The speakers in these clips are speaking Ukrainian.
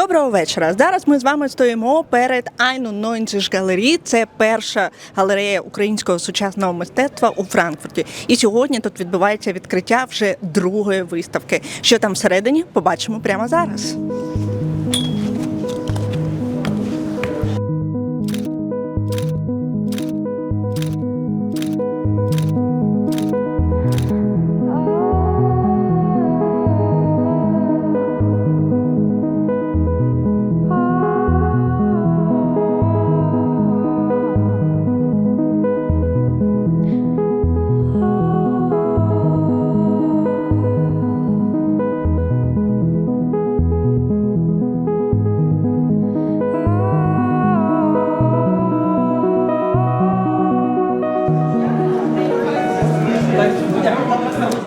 Доброго вечора. Зараз ми з вами стоїмо перед Айну Нойнцеш галерії. Це перша галерея українського сучасного мистецтва у Франкфурті. І сьогодні тут відбувається відкриття вже другої виставки. Що там всередині, побачимо прямо зараз.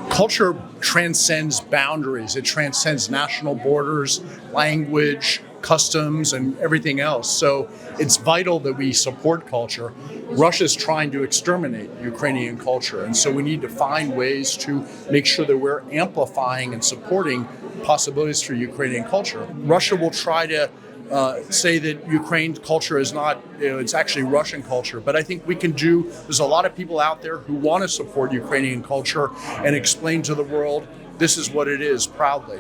Culture transcends boundaries. It transcends national borders, language, customs, and everything else. So it's vital that we support culture. Russia's trying to exterminate Ukrainian culture. And so we need to find ways to make sure that we're amplifying and supporting possibilities for Ukrainian culture. Russia will try to uh, say that Ukraine culture is not, you know, it's actually Russian culture. But I think we can do, there's a lot of people out there who want to support Ukrainian culture and explain to the world this is what it is proudly.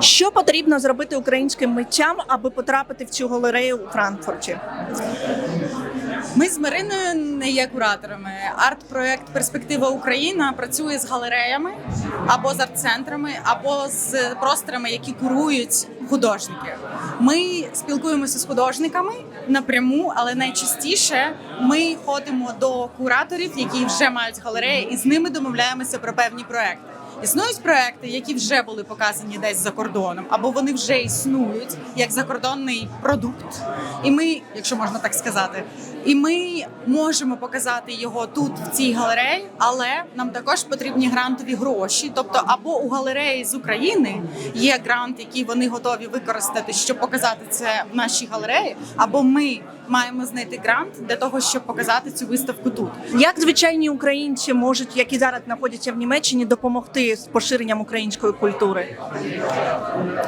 Що потрібно зробити українським митцям, аби потрапити в цю галерею у Франкфурті? Ми з Мариною не є кураторами. Арт-проект Перспектива Україна працює з галереями або з арт-центрами, або з просторами, які курують художники. Ми спілкуємося з художниками напряму, але найчастіше ми ходимо до кураторів, які вже мають галереї, і з ними домовляємося про певні проекти. Існують проекти, які вже були показані десь за кордоном, або вони вже існують як закордонний продукт. І ми, якщо можна так сказати, і ми можемо показати його тут, в цій галереї, але нам також потрібні грантові гроші. Тобто, або у галереї з України є грант, який вони готові використати, щоб показати це в нашій галереї, або ми маємо знайти грант для того, щоб показати цю виставку тут. Як звичайні українці можуть, які зараз знаходяться в Німеччині, допомогти з поширенням української культури?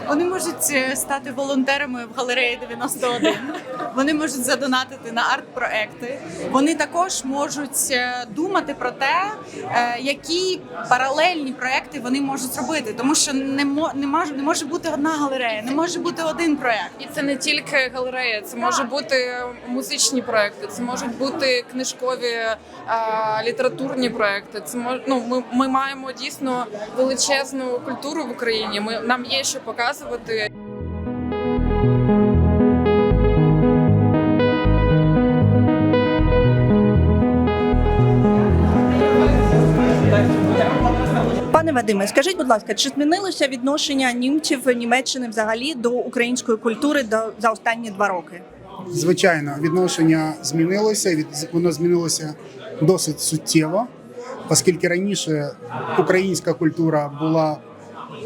Вони можуть е, стати волонтерами в галереї 91. Вони можуть задонатити на арт-проекти. Вони також можуть е, думати про те, е, які паралельні проекти вони можуть зробити, тому що не може не може бути одна галерея, не може бути один проект. І це не тільки галерея, це може бути музичні проекти, це можуть бути книжкові а, літературні проекти. Це мож, ну, ми, ми маємо дійсно величезну культуру в Україні. Ми нам є що показувати. Пане Вадиме, скажіть, будь ласка, чи змінилося відношення німців Німеччини взагалі до української культури до за останні два роки? Звичайно, відношення змінилося, від- воно змінилося досить суттєво, оскільки раніше українська культура була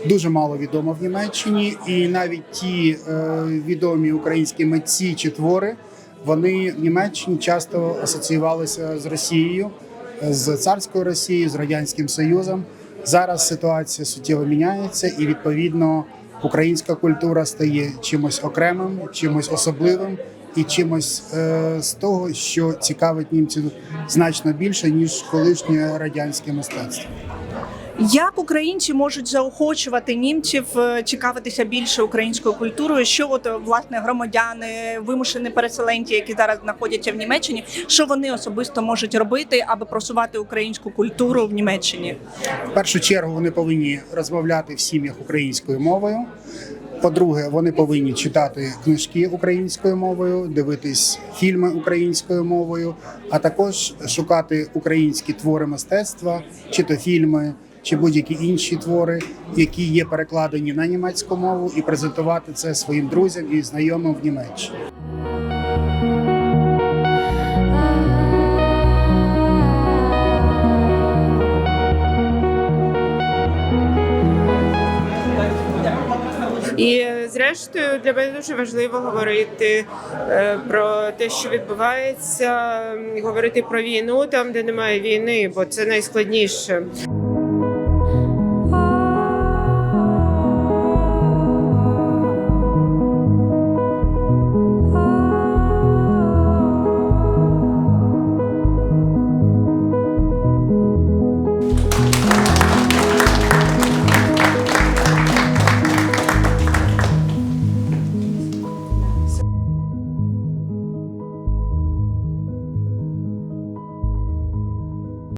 дуже мало відома в Німеччині, і навіть ті е, відомі українські митці чи твори вони в Німеччині часто асоціювалися з Росією, з царською Росією, з радянським Союзом. Зараз ситуація суттєво міняється, і відповідно українська культура стає чимось окремим, чимось особливим і чимось е, з того, що цікавить німців значно більше ніж колишнє радянське мистецтво. Як українці можуть заохочувати німців е, цікавитися більше українською культурою? Що от е, власне громадяни, вимушені переселенці, які зараз знаходяться в Німеччині, що вони особисто можуть робити, аби просувати українську культуру в Німеччині? В першу чергу вони повинні розмовляти в сім'ях українською мовою. По-друге, вони повинні читати книжки українською мовою, дивитись фільми українською мовою, а також шукати українські твори мистецтва, чи то фільми, чи будь-які інші твори, які є перекладені на німецьку мову, і презентувати це своїм друзям і знайомим в Німеччині. І зрештою, для мене дуже важливо говорити е, про те, що відбувається, говорити про війну там, де немає війни, бо це найскладніше.